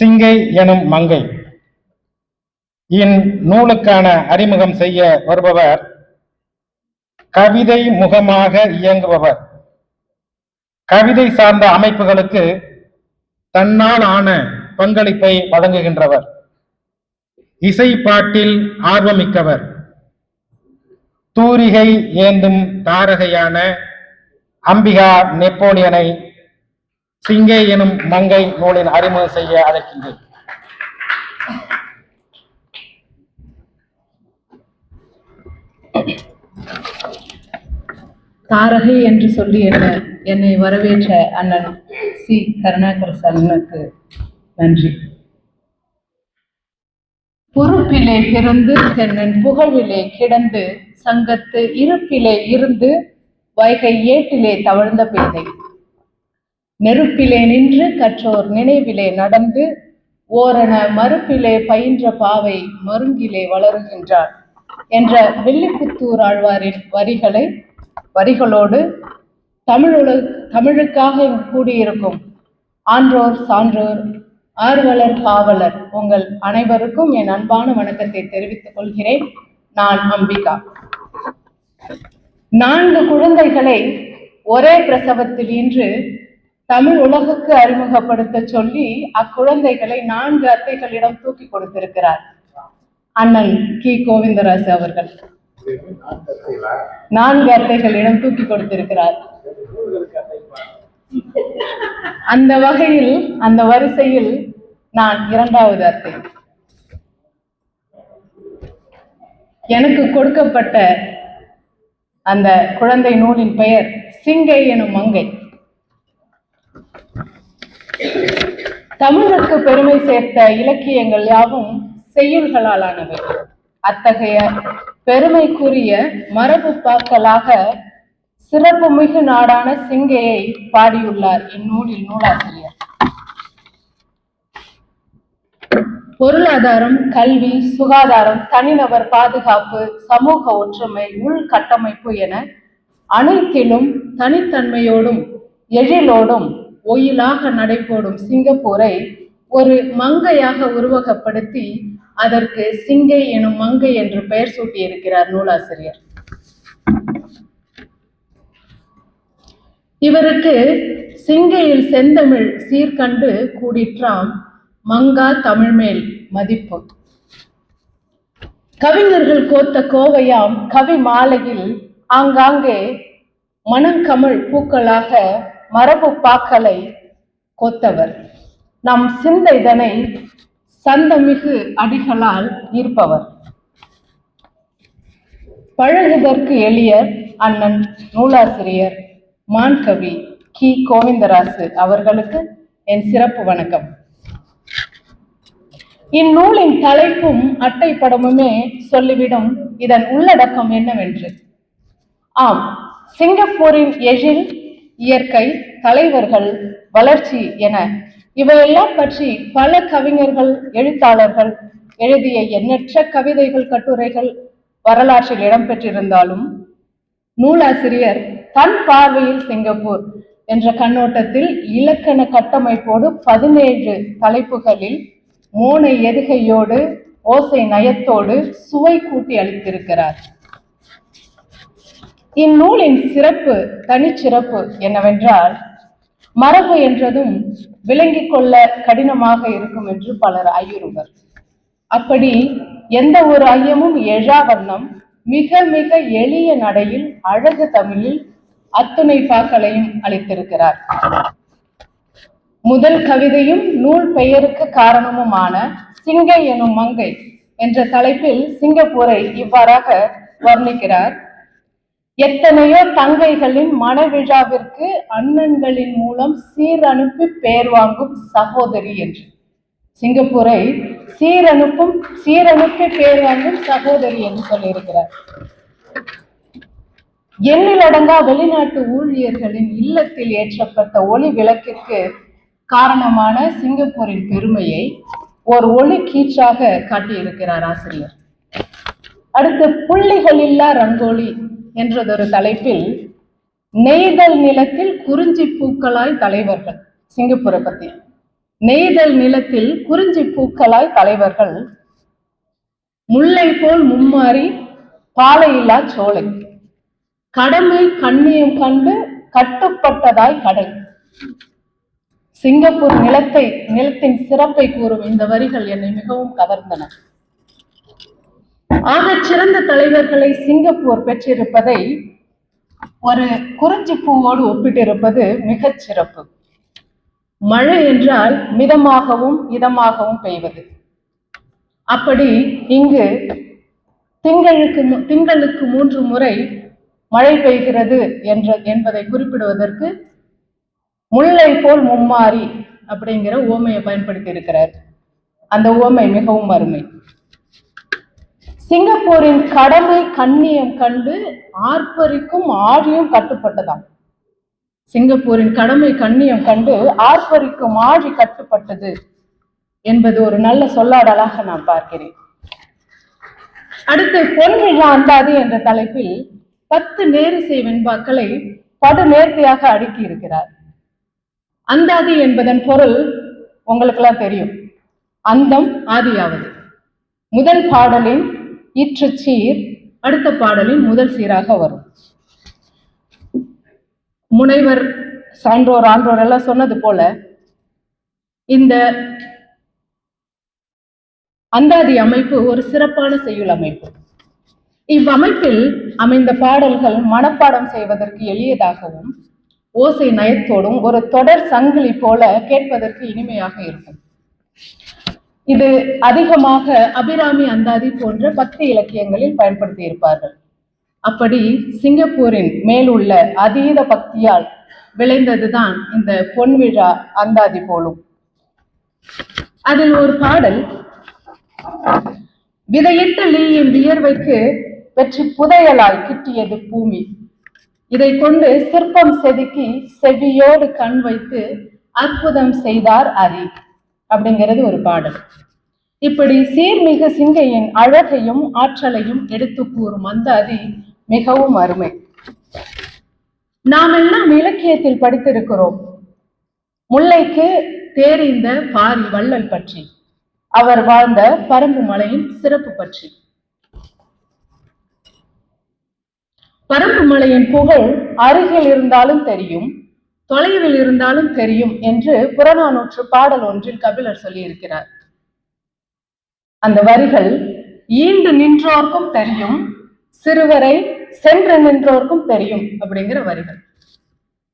சிங்கை எனும் மங்கை. இந்நூலுக்கான அறிமுகம் செய்ய வருபவர் கவிதை முகமாக இயங்குபவர். கவிதை சார்ந்த அமைப்புகளுக்கு தன்னால் ஆன பங்களிப்பை வழங்குகின்றவர். இசைப்பாட்டில் ஆர்வமிக்கவர். தூரிகை ஏந்தும் தாரகையான அம்பிகா நெப்போலியனை சிங்கை எனும் மங்கை நூலின் அறிமுகம் செய்ய அழைக்கின்றேன். தாரகை என்று சொல்லி என்ன? என்னை வரவேற்ற அண்ணன் சி. கருணாகர சரணனுக்கு நன்றி. பொறுப்பிலே பிறந்து தென்னன் புகழிலே கிடந்து சங்கத்து இருப்பிலே இருந்து வைகை ஏட்டிலே தவழ்ந்த பேதை. நெருப்பிலே நின்று கற்றோர் நினைவிலே நடந்து ஓரண மறுப்பிலே பயின்ற பாவை மருங்கிலே வளருகின்றார் என்ற வெள்ளிப்புத்தூர் ஆழ்வாரின் வரிகளை வரிகளோடு தமிழுல தமிழுக்காக கூடியிருக்கும் ஆன்றோர் சான்றோர் ஆர்வலர் காவலர் உங்கள் அனைவருக்கும் என் அன்பான வணக்கத்தை தெரிவித்துக் கொள்கிறேன். நான் அம்பிகா. நான்கு குழந்தைகளை ஒரே பிரசவத்தில் இன்று தமிழ் உலகுக்கு அறிமுகப்படுத்த சொல்லி அக்குழந்தைகளை நான்கு அத்தைகளிடம் தூக்கி கொடுத்திருக்கிறார். அண்ணன் கி. கோவிந்தராஜு அவர்கள். நான்கு அத்தைகளிடம் தூக்கி கொடுத்திருக்கிறார். அந்த வகையில் அந்த வரிசையில் நான் இரண்டாவது அத்தை. எனக்கு கொடுக்கப்பட்ட அந்த குழந்தை நூலின் பெயர் சிங்கை எனும் மங்கை. தமிழுக்கு பெருமை சேர்த்த இலக்கியங்கள் யாவும் செய்யுள்களால் ஆனவை அத்தகைய பெருமைக்குரிய மரபு பாக்களாக சிறப்புமிகு நாடான சிங்கையை பாடியுள்ளார் இந்நூலில் நூலாசிரியர். பொருளாதாரம் கல்வி சுகாதாரம் தனிநபர் பாதுகாப்பு சமூக ஒற்றுமை உள்கட்டமைப்பு என அனைத்திலும் தனித்தன்மையோடும் எழிலோடும் ஒயிலாக நடைபோடும் சிங்கப்பூரை ஒரு மங்கையாக உருவகப்படுத்தி அதற்கு சிங்கை எனும் மங்கை என்று பெயர் சூட்டியிருக்கிறார் நூலாசிரியர். இவருக்கு சிங்கையில் செந்தமிழ் சீர்கண்டு கூடிற்றாம் மங்கா தமிழ்மேல் மதிப்பு. கவிஞர்கள் கோத்த கோவையாம் கவி மாலையில் ஆங்காங்கே மணங்கமிழ் பூக்களாக மரபு பாக்களை கொத்தவர். நம் சிந்தைதனை சந்தமிகு அடிகளால் ஈர்ப்பவர். பழகுதற்கு எளியர் அண்ணன் நூலாசிரியர் மான்கவி கி. கோவிந்தராசு அவர்களுக்கு என் சிறப்பு வணக்கம். இந்நூலின் தலைப்பும் அட்டை படமுமே சொல்லிவிடும் இதன் உள்ளடக்கம் என்னவென்று. ஆம் சிங்கப்பூரின் எழில் இயற்கை தலைவர்கள் வளர்ச்சி என இவையெல்லாம் பற்றி பல கவிஞர்கள் எழுத்தாளர்கள் எழுதிய எண்ணற்ற கவிதைகள் கட்டுரைகள் வரலாற்றில் இடம்பெற்றிருந்தாலும் நூலாசிரியர் தன் பார்வையில் சிங்கப்பூர் என்ற கண்ணோட்டத்தில் இலக்கண கட்டமைப்போடு பதினேழு தலைப்புகளில் மோனை எதுகையோடு ஓசை நயத்தோடு சுவை கூட்டி அளித்திருக்கிறார். இந்நூலின் சிறப்பு தனிச்சிறப்பு என்னவென்றால் மரபு என்றதும் விளங்கிக் கொள்ள கடினமாக இருக்கும் என்று பலர் ஐயுறுவர். அப்படி எந்த ஒரு ஐயமும் எழா வண்ணம் மிக மிக எளிய நடையில் அழகு தமிழில் அத்துணை பாக்களையும் அளித்திருக்கிறார். முதல் கவிதையும் நூல் பெயருக்கு காரணமுமான சிங்கை எனும் மங்கை என்ற தலைப்பில் சிங்கப்பூரை இவ்வாறாக வர்ணிக்கிறார். எத்தனையோ தங்கைகளின் மனவிழாவிற்கு அண்ணன்களின் மூலம் சீரனுப்பி பெயர் வாங்கும் சகோதரி என்று. சிங்கப்பூரை சீரனுப்பும் சீரனுப்பி பெயர் வாங்கும் சகோதரி என்று சொல்லியிருக்கிறார். எண்ணிலடங்கா வெளிநாட்டு ஊழியர்களின் இல்லத்தில் ஏற்றப்பட்ட ஒளி விளக்கிற்கு காரணமான சிங்கப்பூரின் பெருமையை ஒரு ஒளி கீற்றாக காட்டியிருக்கிறார் ஆசிரியர். அடுத்து புள்ளிகளில்லா ரங்கோலி. என்றதொரு தலைப்பில் நெய்தல் நிலத்தில் குறிஞ்சி பூக்களாய் தலைவர்கள் சிங்கப்பூரை பத்தி. நெய்தல் நிலத்தில் குறிஞ்சி பூக்களாய் தலைவர்கள் முல்லை போல் மும்மாறி பாலையில்லா சோலை. கடமை கண்ணியம் கண்டு கட்டுப்பட்டதாய் கடல் சிங்கப்பூர் நிலத்தை நிலத்தின் சிறப்பை கூறும் இந்த வரிகள் என்னை மிகவும் கவர்ந்தன. ஆகச் சிறந்த தலைவர்களை சிங்கப்பூர் பெற்றிருப்பதை ஒரு குறிஞ்சி பூவோடு ஒப்பிட்டிருப்பது மிகச் சிறப்பு. மழை என்றால் மிதமாகவும் இதமாகவும் பெய்வது. அப்படி இங்கு திங்களுக்கு திங்களுக்கு மூன்று முறை மழை பெய்கிறது என்ற என்பதை குறிப்பிடுவதற்கு முல்லை போல் மும்மாறி அப்படிங்கிற உவமையை பயன்படுத்தி இருக்கிறார். அந்த உவமை மிகவும் அருமை. சிங்கப்பூரின் கடமை கண்ணியம் கண்டு ஆர்ப்பரிக்கும் ஆழியும் கட்டுப்பட்டதாம். சிங்கப்பூரின் கடமை கண்ணியம் கண்டு ஆர்ப்பரிக்கும் ஆழி கட்டுப்பட்டது என்பது ஒரு நல்ல சொல்லாடலாக நான் பார்க்கிறேன். அடுத்து பொன் விழா அந்தாதி என்ற தலைப்பில் பத்து நேரிசை வெண்பாக்களை படு நேர்த்தியாக அடுக்கி இருக்கிறார். அந்தாதி என்பதன் பொருள் உங்களுக்கெல்லாம் தெரியும். அந்தம் ஆதியாவது. முதல் பாடலின் இற்று சீர் அடுத்த பாடலின் முதல் சீராக வரும். முனைவர் சான்றோர் ஆன்றோர் எல்லாம் சொன்னது போல இந்த அந்தாதி அமைப்பு ஒரு சிறப்பான செய்யுள் அமைப்பு. இவ்வமைப்பில் அமைந்த பாடல்கள் மனப்பாடம் செய்வதற்கு எளியதாகவும் ஓசை நயத்தோடும் ஒரு தொடர் சங்கிலி போல கேட்பதற்கு இனிமையாக இருக்கும். இது அதிகமாக அபிராமி அந்தாதி போன்ற பக்தி இலக்கியங்களில் பயன்படுத்தி இருப்பார்கள் அப்படி சிங்கப்பூரின் மேலுள்ள அதீத பக்தியால் விளைந்ததுதான் இந்த பொன்விழா அந்தாதி போலும். அதில் ஒரு பாடல் விதையிட்ட லீயின் வியர்வைக்கு வெற்றி புதையலால் கிட்டியது பூமி. இதை கொண்டு சிற்பம் செதுக்கி செவியோடு கண் வைத்து அற்புதம் செய்தார் அரி. அப்படிங்கிறது ஒரு பாடல். இப்படி சீர்மிகு சிங்கையின் அழகையும் ஆற்றலையும் எடுத்து கூறும் அந்தாதி மிகவும் அருமை. நாம் எல்லாம் இலக்கியத்தில் படித்திருக்கிறோம். முல்லைக்கு தேறிந்த பாரி வள்ளல் பற்றி. அவர் வாழ்ந்த பரம்பு மலையின் சிறப்பு பற்றி. பரம்பு மலையின் புகழ் அருகில் இருந்தாலும் தெரியும். தொலைவில் இருந்தாலும் தெரியும் என்று புறநானூற்று பாடல் ஒன்றில் கபிலர் சொல்லியிருக்கிறார். அந்த வரிகள் ஈண்டு நின்றோர்க்கும் தெரியும் சிறுவரை சென்று நின்றோர்க்கும் தெரியும் அப்படிங்கிற வரிகள்.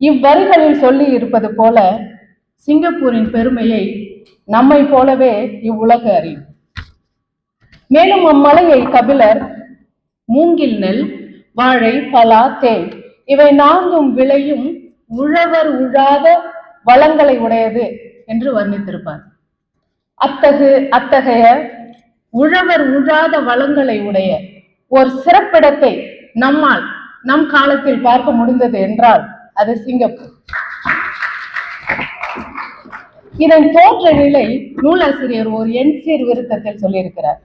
இவ்வரிகளில் சொல்லி இருப்பது போல சிங்கப்பூரின் பெருமையை நம்மை போலவே இவ்வுலகு அறியும். மேலும் அம்மலையை கபிலர் மூங்கில் நெல் வாழை பலா தேன் இவை நான்கும் விளையும் உழவர் உழாத வளங்களை உடையது என்று வர்ணித்திருப்பார். அத்தகு அத்தகைய உழவர் உழாத வளங்களை உடைய ஒரு சிறப்பிடத்தை நம்மால் நம் காலத்தில் பார்க்க முடிந்தது என்றால் அது சிங்கப்பூர். இதன் தோற்ற நிலை நூலாசிரியர் ஒரு என் சீர்திருத்தத்தில் சொல்லியிருக்கிறார்.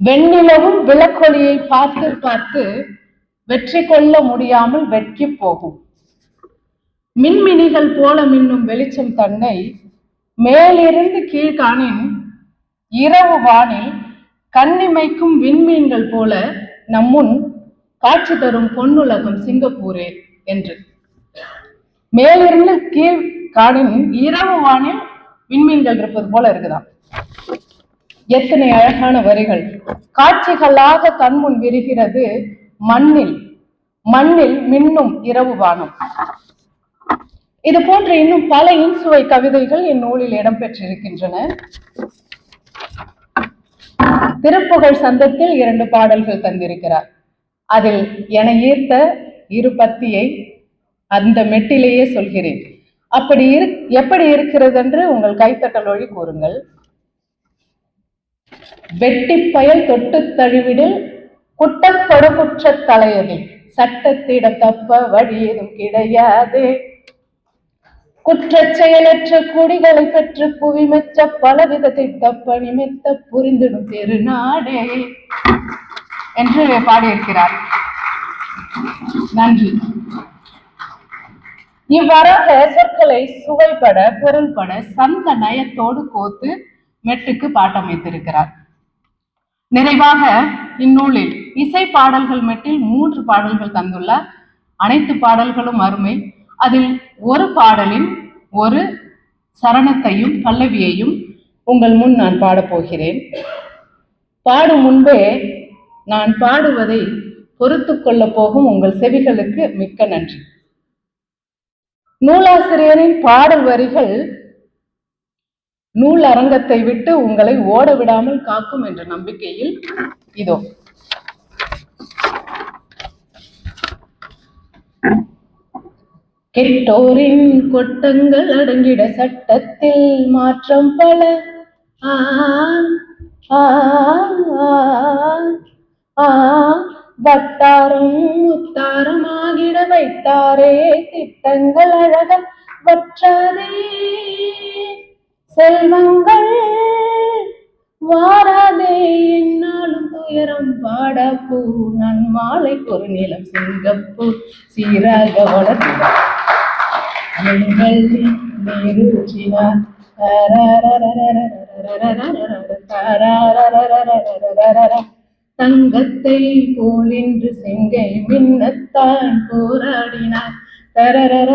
வெண்ணிலவும் விளக்கொலியை பார்த்து பார்த்து வெற்றி கொள்ள முடியாமல் வெட்கி போகும். மின்மினிகள் போல மின்னும் வெளிச்சம் தன்னை மேலிருந்து கீழ்காணின் இரவு வானில் கண்ணிமைக்கும் விண்மீன்கள் போல நம்முன் காட்சி தரும் பொன்னுலகம் சிங்கப்பூரே என்று. மேலிருந்து கீழ் காணின் இரவு வானில் விண்மீன்கள் இருப்பது போல இருக்குதான் எத்தனை அழகான வரிகள். காட்சிகளாக கண்முன் விரிகிறது மண்ணில் மண்ணில் மின்னும் இரவு வானம். இது போன்ற இன்னும் பல இன்சுவை கவிதைகள் இந்நூலில் இடம்பெற்றிருக்கின்றன. திருப்புகழ் சந்தத்தில் இரண்டு பாடல்கள் தந்திருக்கிறார். அதில் என ஈர்த்த இரு பத்தியை அந்த மெட்டிலேயே சொல்கிறேன். அப்படி இரு எப்படி இருக்கிறது என்று உங்கள் கைத்தட்டல் வழி கூறுங்கள். வெட்டி பயல் தொட்டு தழுவிடில் குட்டப்படு குற்றத் சட்டத்திட தப்ப வழி ஏதும் கிடையாது. குற்றச் செயலற்ற குடிகளை பெற்று புவி மெச்ச பலவிதத்தை தப்ப நிமித்த புரிந்திடும் திருநாடே என்று பாடியிருக்கிறார். நன்றி. இவ்வாறாக சொற்களை சுவைப்பட பொருள்பட சந்த நயத்தோடு கோத்து மெட்டுக்கு பாட்டமைத்திருக்கிறார். நிறைவாக இந்நூலில் இசை பாடல்கள் மெட்டில் மூன்று பாடல்கள் தந்துள்ளார். அனைத்து பாடல்களும் அருமை. அதில் ஒரு பாடலின் ஒரு சரணத்தையும் பல்லவியையும் உங்கள் முன் நான் பாடப் போகிறேன். பாடும் முன்பே நான் பாடுவதை பொறுத்து கொள்ள போகும் உங்கள் செவிகளுக்கு மிக்க நன்றி. நூலாசிரியரின் பாடல் வரிகள் நூல் அரங்கத்தை விட்டு உங்களை ஓட விடாமல் காக்கும் என்ற நம்பிக்கையில் இதோ. கெட்டோரின் கொட்டங்கள் அடங்கிட சட்டத்தில் மாற்றம் பல. ஆ ஆ, ஆ, வட்டாரம் முத்தாரமாகிட வைத்தாரே திட்டங்கள் அழக வற்றாதே. செல்வங்கள் வாராதே என்ன துயரம் பாடப்பூ நான் மாலை ஒரு நிலம் சிங்கப்பூ சீராக வளர்ந்த எங்கள் நீரூற்றினார். தங்கத்தை போலின்று செங்கை மின்னத்தான் போராடினார் தரரர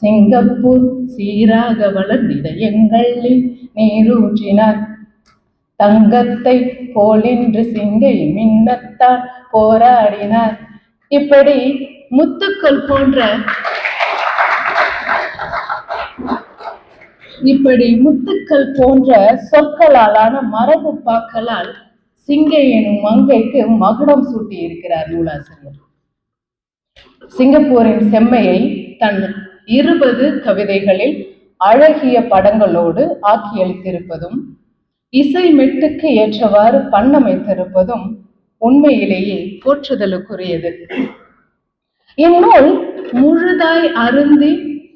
சிங்கப்பூர் சீராக வளர்ந்திட எங்களில் நீரூற்றினார். தங்கத்தை போலின்று சிங்கை மின்னத்தால் போராடினார். இப்படி முத்துக்கள் போன்ற இப்படி முத்துக்கள் போன்ற சொற்களாலான மரபு பாக்களால் சிங்கை எனும் மங்கைக்கு மகுடம் சூட்டி இருக்கிறார் நூலாசிரியர். சிங்கப்பூரின் செம்மையை தன் இருபது கவிதைகளில் அழகிய படங்களோடு ஆக்கியளித்திருப்பதும் இசை மெட்டுக்கு ஏற்றவாறு பண்ணமைத்திருப்பதும் உண்மையிலேயே போற்றுதலுக்குரியது. இந்நூல் முழுதாய் அருந்தி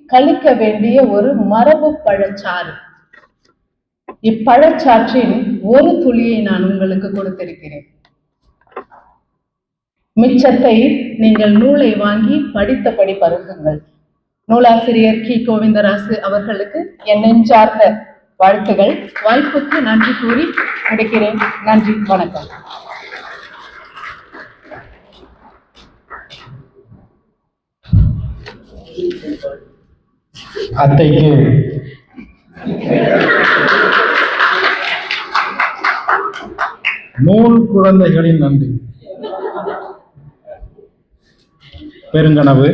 கழிக்க வேண்டிய ஒரு மரபு பழச்சாறு. இப்பழச்சாற்றின் ஒரு துளியை நான் உங்களுக்கு கொடுத்திருக்கிறேன். மிச்சத்தை நீங்கள் நூலை வாங்கி படித்தபடி பருகுங்கள். நூலாசிரியர் கி. கோவிந்தராசு அவர்களுக்கு என் நெஞ்சார்ந்த வாழ்த்துகள். வாய்ப்புக்கு நன்றி கூறி முடிக்கிறேன். நன்றி. வணக்கம். அத்தைக்கு நூல் குழந்தைகளின் நன்றி. பெருங்கனவு.